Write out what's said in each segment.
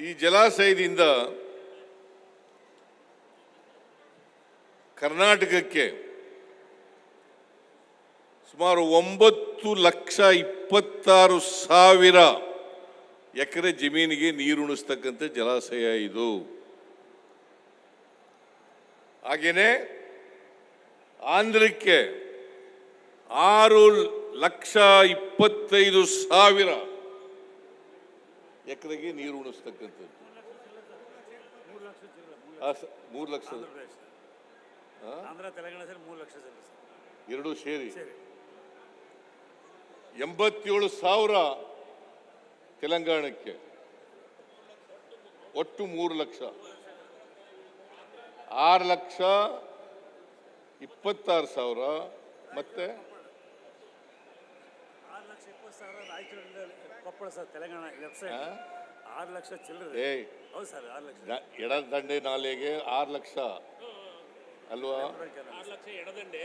ಈ ಜಲಾಶಯದಿಂದ ಕರ್ನಾಟಕಕ್ಕೆ ಸುಮಾರು ಒಂಬತ್ತು ಲಕ್ಷ ಇಪ್ಪತ್ತಾರು ಸಾವಿರ ಎಕರೆ ಜಮೀನಿಗೆ ನೀರುಣಿಸ್ತಕ್ಕಂಥ ಜಲಾಶಯ ಇದು. ಹಾಗೆಯೇ ಆಂಧ್ರಕ್ಕೆ ಆರು ಲಕ್ಷ ಇಪ್ಪತ್ತೈದು ಸಾವಿರ ಎಕರೆಗೆ ನೀರು ಉಣಿಸ್ತಕ್ಕಂಥದ್ದು. ಮೂರು ಲಕ್ಷ ಎರಡು ಸೇರಿ. ಎಂಬತ್ತೇಳು ಸಾವಿರ ತೆಲಂಗಾಣಕ್ಕೆ. ಒಟ್ಟು ಮೂರು ಲಕ್ಷ. ಆರು ಲಕ್ಷ ಇಪ್ಪತ್ತಾರು ಸಾವಿರ ಮತ್ತೆ ಲಕ್ಷ ಇಪ್ಪತ್ತು ಸಾವಿರ ರಾಯಚೂರಿಂದ ಕೊಪ್ಪಳ ಸರ್ ತೆಲಂಗಾಣ ವೆಬ್ಸೈಟ್ ಆರು ಲಕ್ಷ ಚಿಲ್ಲರೆ. ಏಯ್. ಹೌದು ಸರ್ ಆರು ಲಕ್ಷ. ನ- ಎಡದಂಡೆ ನಾಲೆಗೆ ಆರು ಲಕ್ಷ. ಅಲ್ವಾ? ಆರು ಲಕ್ಷ ಎಡದಂಡೆ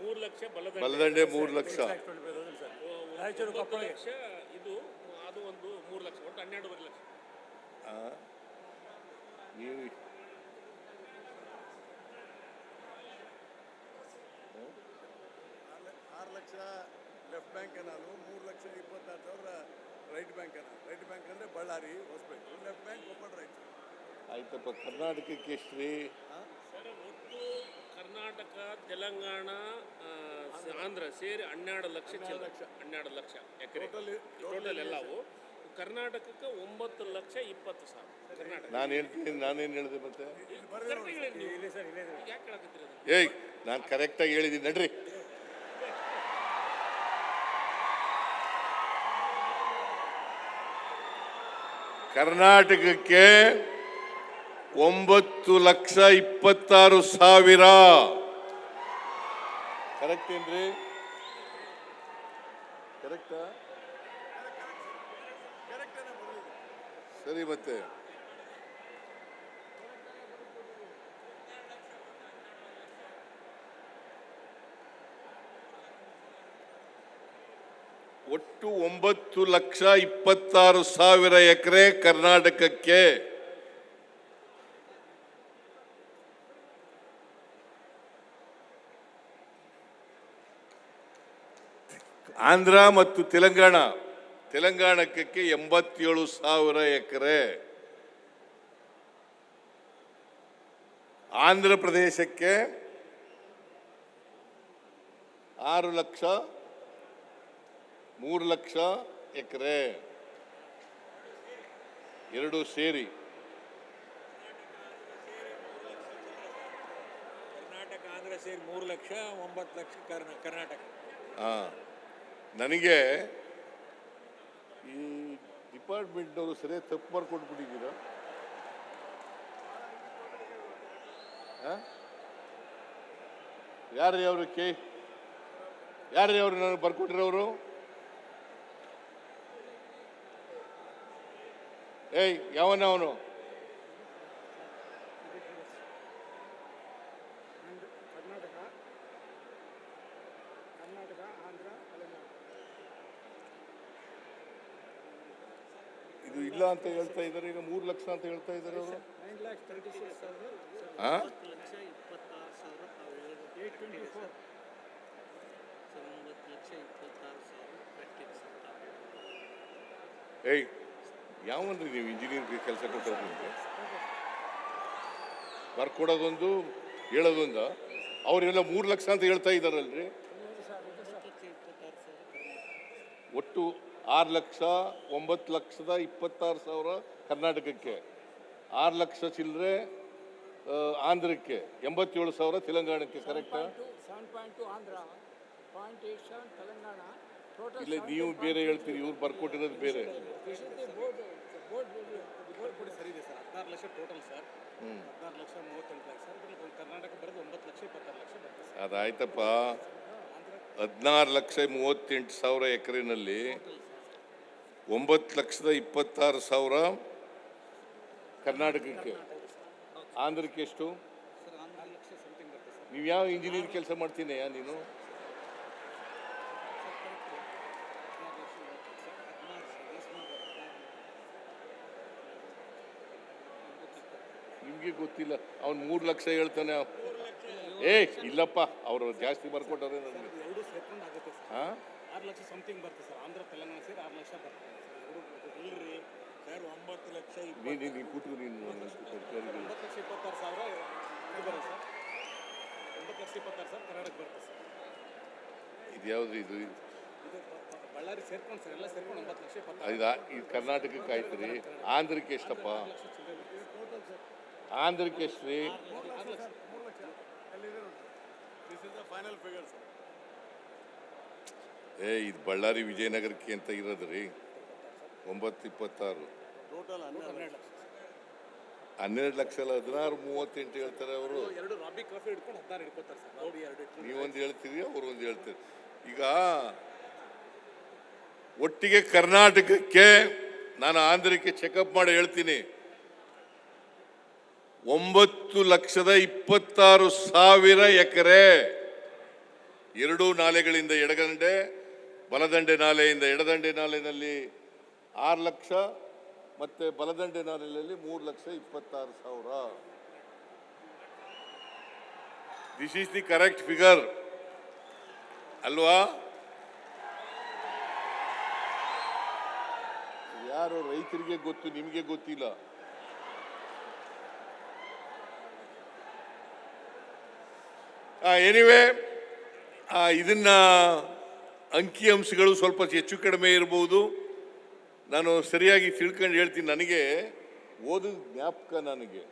ಮೂರು ಲಕ್ಷ ಬಲದಂಡೆ ಬಲದಂಡೆ ಮೂರು ಲಕ್ಷ. ರಾಯಚೂರು ಒಂಬತ್ತು ಕೊಪ್ಪಳ. ಲಕ್ಷ ಇದು ಅದು ಒಂದು ಮೂರು ಲಕ್ಷ ಒಟ್ಟು ಹನ್ನೆರಡುವರೆ ಲಕ್ಷ. ಆ? ನೀವು ಆರು ಲಕ್ಷ ಲೆಫ್ಟ್ ಬ್ಯಾಂಕ್ ಕೆನಾಲು ಮೂರು ಲಕ್ಷ ಇಪ್ಪತ್ತಾರು ಸಾವಿರ right bank canal right bank ಅಂದರೆ Ballari Hosapete. Left bank Koppal right. ಆಯ್ತಪ್ಪ ಕರ್ನಾಟಕಕ್ಕೆ ಎಷ್ಟು ರೀ ಸರ್ ಒಟ್ಟು ಕರ್ನಾಟಕ ತೆಲಂಗಾಣ ಆಂಧ್ರ ಸೇರಿ ಹನ್ನೆರಡು ಲಕ್ಷ ಲಕ್ಷ. ಹನ್ನೆರಡು ಲಕ್ಷ ಎಕರೆ. ಟೋಟಲ್ ಎಲ್ಲವು ಕರ್ನಾಟಕಕ್ಕೆ ಒಂಬತ್ತು ಲಕ್ಷ ಇಪ್ಪತ್ತು ಸಾವಿರ. ಕರ್ನಾಟಕ. ನಾನು ಹೇಳ್ತೀನಿ ನಾನೇನು ಹೇಳಿದೆ ಮತ್ತೆ? ಯಾಕೆ ಹೇಳಕತ್ತೀರಿ? ಏಯ್ ನಾನು ಕರೆಕ್ಟಾಗಿ ಹೇಳಿದ್ದೀನಿ. ನಡ್ರಿ. ಕರ್ನಾಟಕಕ್ಕೆ ಒಂಬತ್ತು ಲಕ್ಷ ಇಪ್ಪತ್ತಾರು ಸಾವಿರ. ಕರೆಕ್ಟ್ ಏನ್ರಿ? ಕರೆಕ್ಟಾ ಸರಿ ಮತ್ತೆ. ಒಟ್ಟು ಒಂಬತ್ತು ಲಕ್ಷ ಇಪ್ಪತ್ತಾರು ಸಾವಿರ ಎಕರೆ ಕರ್ನಾಟಕಕ್ಕೆ ಆಂಧ್ರ ಮತ್ತು ತೆಲಂಗಾಣ, ತೆಲಂಗಾಣಕ್ಕೆ ಎಂಬತ್ತೇಳು ಸಾವಿರ ಎಕರೆ. ಆಂಧ್ರ ಪ್ರದೇಶಕ್ಕೆ ಆರು ಲಕ್ಷ ಮೂರು ಲಕ್ಷ ಎಕರೆ. ಎರಡು ಸೇರಿ. ಕರ್ನಾಟಕ ಆಂಧ್ರ ಸೇರಿ ಮೂರು ಲಕ್ಷ ಒಂಬತ್ತು ಲಕ್ಷ ಕರ್ನಾ ಕರ್ನಾಟಕ. ಆ, ನನಗೆ ಈ ಡಿಪಾರ್ಟ್ಮೆಂಟ್ನವರು ಸರಿ ತಪ್ಪು ಮಾಡಿಕೊಟ್ಬಿಟ್ಟಿದ್ದೀರ? ಯಾರು ಅವರು ಕೆ ಅವರು ನನಗೆ ಬರ್ಕೊಟ್ಟಿರೋರು ಏಯ್ ಯಾವನವನು ಕರ್ನಾಟಕ ಕರ್ನಾಟಕ ಆಂಧ್ರ ತೆಲಂಗಾಣ ಇದು ಇಲ್ಲ ಅಂತ ಹೇಳ್ತಾ ಇದ್ದಾರೆ ಈಗ ಮೂರು ಲಕ್ಷ ಅಂತ ಹೇಳ್ತಾ ಇದ್ದಾರೆ ಅವರು. ನೈನ್ ಲ್ಯಾಕ್ಸ್ ತರ್ಟಿ ಸಿಕ್ಸ್ ಸಾವಿರ ಆ? ಲಕ್ಷ ಇಪ್ಪತ್ತಾರು ಸಾವಿರ ತಾವು ಹೇಳಿದ್ದು ಏಟ್ ಟ್ವೆಂಟಿ ಫೋರ್ ಸರ್ ಒಂಬತ್ತು ಲಕ್ಷ ಇಪ್ಪತ್ತಾರು ಸಾವಿರ ಕಟ್ಟಿದೆ ಸರ್. ತಾವು ಏಯ್ ಯಾವನ್ರಿ ನೀವು ಇಂಜಿನಿಯರಿಂಗ್ ಕೆಲಸ ಕೊಟ್ಟರು ನಿಮಗೆ ಬರ್ಕೊಡೋದೊಂದು ಹೇಳೋದೊಂದ. ಅವರೆಲ್ಲ ಮೂರು ಲಕ್ಷ ಅಂತ ಹೇಳ್ತಾ ಇದ್ದಾರಲ್ರಿ? ಒಟ್ಟು ಆರು ಲಕ್ಷ ಒಂಬತ್ತು ಲಕ್ಷದ ಇಪ್ಪತ್ತಾರು ಸಾವಿರ ಕರ್ನಾಟಕಕ್ಕೆ. ಆರು ಲಕ್ಷ ಚಿಲ್ಲರೆ ಆಂಧ್ರಕ್ಕೆ. ಎಂಬತ್ತೇಳು ಸಾವಿರ ತೆಲಂಗಾಣಕ್ಕೆ ಕರೆಕ್ಟಾ ಇಲ್ಲ ನೀವು ಬೇರೆ ಹೇಳ್ತೀರಿ ಇವ್ರು ಬರ್ಕೊಟ್ಟಿರೋದು ಬೇರೆ. ಅದಾಯ್ತಪ್ಪ. ಹದಿನಾರು ಲಕ್ಷ ಮೂವತ್ತೆಂಟು ಸಾವಿರ ಎಕರೆನಲ್ಲಿ ಒಂಬತ್ತು ಲಕ್ಷದ ಇಪ್ಪತ್ತಾರು ಸಾವಿರ ಕರ್ನಾಟಕಕ್ಕೆ. ಆಂಧ್ರಕ್ಕೆ ಎಷ್ಟು? ನೀವು ಯಾವ ಇಂಜಿನಿಯರ್ ಕೆಲಸ ಮಾಡ್ತೀನಿ ನೀನು ಹದಿನಾರು ಲಕ್ಷ ಬರ್ತದೆ ಸರ್ ಹದಿನಾರು ಸರ್ ಎಷ್ಟು ಬರ್ತದೆ ನಿಮಗೆ ಗೊತ್ತಿಲ್ಲ. ಅವ್ನು ಮೂರು ಲಕ್ಷ ಹೇಳ್ತಾನೆ. ಏ ಇಲ್ಲಪ್ಪ ಅವರು ಜಾಸ್ತಿ ಬರ್ಕೊಟ್ಟಾರೆ ನನಗೆ ಹಾಂ? ಆರು ಲಕ್ಷ ಸಮಥಿಂಗ್ ಸರ್. ಆಂಧ್ರ ತೆಲಂಗಾಣ ಸೇರಿ ಆರು ಲಕ್ಷ ಸರ್. ಎರಡು ಇಲ್ರಿ. ಸರ್ ಒಂಬತ್ತು ಲಕ್ಷ ನೀನು ನೀನು ಕೂತ್ಕೊ ನೀನು. ಒಂಬತ್ತು ಲಕ್ಷ ಇಪ್ಪತ್ತಾರು ಸಾವಿರ ಇದು ಬರುತ್ತೆ ಸರ್. ಒಂಬತ್ತು ಲಕ್ಷ ಇಪ್ಪತ್ತಾರು ಸಾವಿರ ಕರ್ನಾಟಕ ಸರ್. ಇದು ಯಾವುದು ಇದು? ಬಳ್ಳಾರಿ ಸೇರ್ಕೊಂಡು ಸರ್. ಎಲ್ಲ ಸೇರ್ಕೊಂಡು ಒಂಬತ್ತು ಲಕ್ಷ ಇಪ್ಪತ್ತಾರು ಇದು ಕರ್ನಾಟಕಕ್ಕೆ ಆಯ್ತು ರೀ. ಆಂಧ್ರಕ್ಕೆ ಎಷ್ಟಪ್ಪ. ಆಂಧ್ರಕ್ಕೆ ಎಷ್ಟು ರೀ ಆರು lakh this is the final figure ಏ ಇದು ಬಳ್ಳಾರಿ ವಿಜಯನಗರಕ್ಕೆ ಅಂತ ಇರೋದು ರೀ. ಒಂಬತ್ತು ಇಪ್ಪತ್ತಾರು. ಟೋಟಲ್ ಹನ್ನೆರಡು ಹನ್ನೆರಡು ಲಕ್ಷ ಅಲ್ಲ ಹದಿನಾರು ಮೂವತ್ತೆಂಟು ಹೇಳ್ತಾರೆ ಅವರು. ನೀವೊಂದು ಹೇಳ್ತೀರಿ ಅವರು ಒಂದು ಹೇಳ್ತೀರಿ. ಈಗ ಒಟ್ಟಿಗೆ ಕರ್ನಾಟಕಕ್ಕೆ ನಾನು ಆಂಧ್ರಕ್ಕೆ ಚೆಕಪ್ ಮಾಡಿ ಹೇಳ್ತೀನಿ. ಒಂಬತ್ತು ಲಕ್ಷದ ಇಪ್ಪತ್ತಾರು ಸಾವಿರ ಎಕರೆ. ಎರಡೂ ನಾಲೆಗಳಿಂದ ಎಡಗಂಡೆ, ಬಲದಂಡೆ ನಾಲೆಯಿಂದ ಎಡದಂಡೆ ನಾಲೆಯಲ್ಲಿ ಆರು ಲಕ್ಷ ಮತ್ತೆ ಬಲದಂಡೆ ನಾಲೆಯಲ್ಲಿ ಮೂರು ಲಕ್ಷ ಇಪ್ಪತ್ತಾರು ಸಾವಿರ. This is the correct figure ಅಲ್ವಾ? ಯಾರು ರೈತರಿಗೆ ಗೊತ್ತು, ನಿಮಗೆ ಗೊತ್ತಿಲ್ಲ. ಎನಿವೆ ಇದನ್ನ ಅಂಕಿ ಅಂಶಗಳು ಸ್ವಲ್ಪ ಹೆಚ್ಚು ಕಡಿಮೆ ಇರಬಹುದು ನಾನು ಸರಿಯಾಗಿ ತಿಳ್ಕೊಂಡು ಹೇಳ್ತೀನಿ ನನಗೆ. ಓದಿದ ಜ್ಞಾಪಕ ನನಗೆ.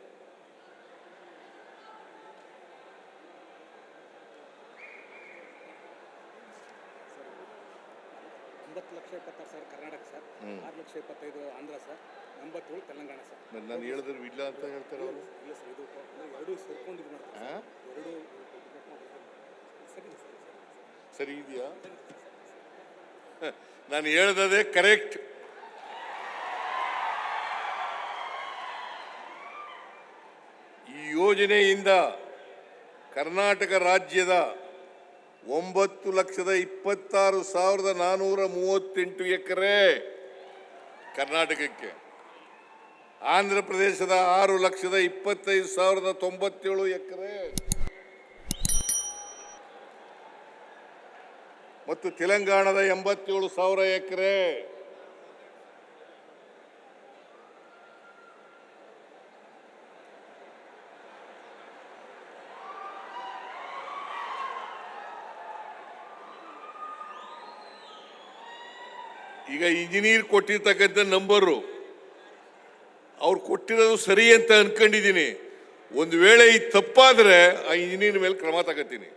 ಲಕ್ಷ ಇಪ್ಪತ್ತಾರು ಸಾವಿರ ಕರ್ನಾಟಕ ಸರ್. ಆರು ಲಕ್ಷ ಇಪ್ಪತ್ತೈದು ಆಂಧ್ರ ಸರ್. ಎಂಬತ್ತೇಳು ತೆಲಂಗಾಣ ಸರ್. ನಾನು ಹೇಳಿದ್ರೆ ಇಲ್ಲ ಅಂತ ಹೇಳ್ತಾರೆ ಅವರು. ಇಲ್ಲ ಸರ್ ಇದು ಎರಡು ಸೇರ್ಕೊಂಡು ಇದು ಮಾಡ್ತಾರೆ ಆ? ಎರಡು ಸರಿ ಇದೆ ಸರ್ ಸರಿ ಸರಿ ಇದೆಯಾ? ನಾನು ಹೇಳ್ದದೆ ಕರೆಕ್ಟ್. ಈ ಯೋಜನೆಯಿಂದ ಕರ್ನಾಟಕ ರಾಜ್ಯದ ಒಂಬತ್ತು ಲಕ್ಷದ ಇಪ್ಪತ್ತಾರು ಸಾವಿರದ ನಾನ್ನೂರ ಮೂವತ್ತೆಂಟು ಎಕರೆ ಕರ್ನಾಟಕಕ್ಕೆ. ಆಂಧ್ರ ಪ್ರದೇಶದ ಆರು ಲಕ್ಷದ ಇಪ್ಪತ್ತೈದು ಸಾವಿರದ ತೊಂಬತ್ತೇಳು ಎಕರೆ. ಮತ್ತು ತೆಲಂಗಾಣದ ಎಂಬತ್ತೇಳು ಸಾವಿರ ಎಕರೆ. ಈಗ ಇಂಜಿನಿಯರ್ ಕೊಟ್ಟಿರ್ತಕ್ಕಂಥ ನಂಬರು ಅವ್ರು ಕೊಟ್ಟಿರೋದು ಸರಿ ಅಂತ ಅನ್ಕೊಂಡಿದ್ದೀನಿ. ಒಂದು ವೇಳೆ ಇದು ತಪ್ಪಾದರೆ ಆ ಇಂಜಿನಿಯರ್ ಮೇಲೆ ಕ್ರಮ ತಗೋತೀನಿ.